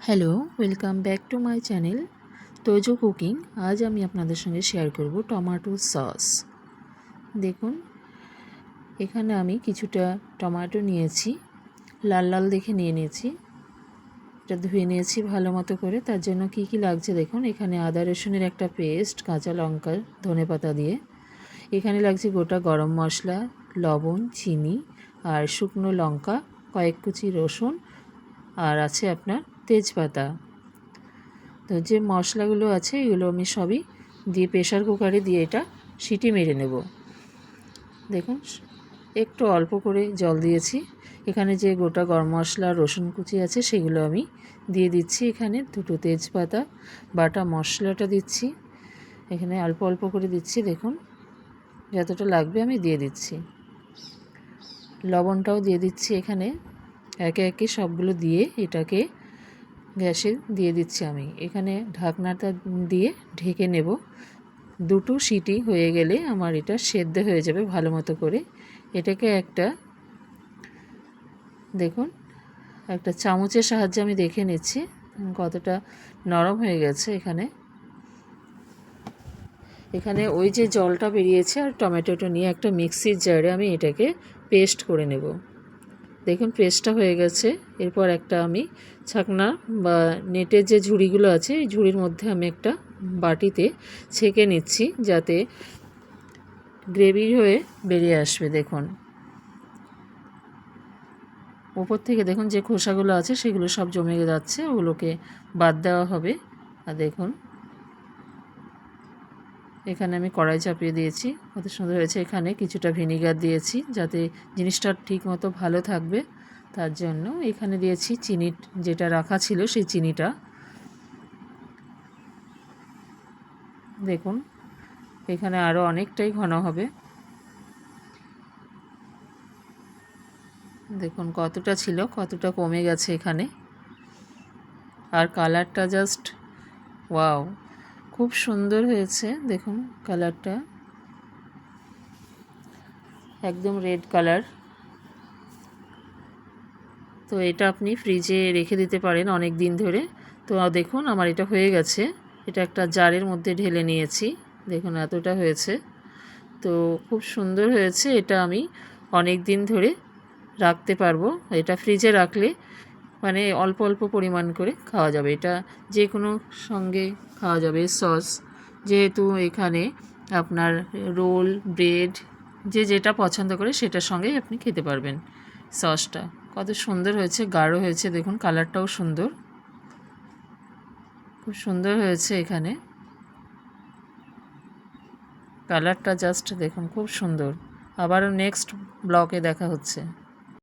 Hello welcome back to my channel Tojo cooking আজ আমি আপনাদের সঙ্গে শেয়ার করব টমেটো সস দেখুন, এখানে আমি কিছুটা টমেটো নিয়েছি, লাল লাল দেখে নিয়ে নিয়েছি। এটা ধুয়ে নিয়েছি ভালো মতো করে, তার জন্য কি কি লাগছে দেখুন। এখানে আদা রসুনের একটা পেস্ট কাঁচা লঙ্কা, ধনে পাতা দিয়ে। এখানে লাগছে গোটা গরম মশলা, লবণ, চিনি, আর শুকনো লঙ্কা, কয়েক কুচি রসুন, আর আছে আপনার তেজপাতা। তো যে মশলাগুলো আছে, এগুলো আমি সবই দিয়ে প্রেশার কুকারে দিয়ে এটা সিটি মেরে নেব। দেখুন, একটু অল্প করে জল দিয়েছি। এখানে যে গোটা গরম মশলা, রসুন কুচি আছে, সেগুলো আমি দিয়ে দিচ্ছি। এখানে দুটো তেজপাতা, বাটা মশলাটা দিচ্ছি। এখানে অল্প অল্প করে দিচ্ছি, দেখুন, যতটা লাগবে আমি দিয়ে দিচ্ছি। লবণটাও দিয়ে দিচ্ছি এখানে। একে একে সবগুলো দিয়ে এটাকে গ্যাসে দিয়ে দিচ্ছি আমি। এখানে ঢাকনাটা দিয়ে ঢেকে নেব। দুটো সিটি হয়ে গেলে আমার এটা সেদ্ধ হয়ে যাবে ভালো মতো করে। এটাকে একটা, দেখুন, একটা চামচের সাহায্যে আমি দেখে নিচ্ছি কতটা নরম হয়ে গেছে এখানে। এখানে ওই যে জলটা বেরিয়েছে আর টমেটোটা নিয়ে একটা মিক্সির জারে আমি এটাকে পেস্ট করে নেব। দেখুন, পেস্টটা হয়ে গেছে। এরপর একটা আমি ছাকনা বা নেটের যে ঝুড়িগুলো আছে, এই ঝুড়ির মধ্যে আমি একটা বাটিতে ছেঁকে নিচ্ছি যাতে গ্রেভি হয়ে বেরিয়ে আসবে, দেখুন। ওপর থেকে দেখুন, যে খোসাগুলো আছে, সেগুলো সব জমে যাচ্ছে, ওগুলোকে বাদ দেওয়া হবে। আর দেখুন এখানে আমি কড়াই চাপিয়ে দিয়েছি। কত সুন্দর হয়েছে এখানে। কিছুটা ভিনিগার দিয়েছি যাতে জিনিসটা ঠিক মতো ভালো থাকবে। তার জন্য এখানে দিয়েছি চিনি, যেটা রাখা ছিল সেই চিনিটা। দেখুন, এখানে আরও অনেকটাই ঘন হবে। দেখুন, কতটা ছিল, কতটা কমে গেছে এখানে। আর কালারটা জাস্ট ওয়াও। খুব সুন্দর হয়েছে, দেখুন কালারটা। একদম রেড কালার। তো এটা আপনি ফ্রিজে রেখে দিতে পারেন অনেক দিন ধরে। তো দেখুন আমার এটা হয়ে গেছে। এটা একটা জারের মধ্যে ঢেলে নিয়েছি। দেখুন এতটা হয়েছে। তো খুব সুন্দর হয়েছে। এটা আমি অনেক দিন ধরে রাখতে পারব। এটা ফ্রিজে রাখলে মানে অল্প অল্প পরিমাণ করে খাওয়া যাবে। এটা যে কোনো সঙ্গে খাওয়া যাবে। সস, যেহেতু এখানে আপনার রোল, ব্রেড, যে যেটা পছন্দ করে সেটার সঙ্গেই আপনি খেতে পারবেন সসটা। কত সুন্দর হয়েছে, গাঢ় হয়েছে। দেখুন, কালারটাও সুন্দর। খুব সুন্দর হয়েছে এখানে। কালারটা জাস্ট দেখুন, খুব সুন্দর। আবারও নেক্সট ব্লকে দেখা হচ্ছে।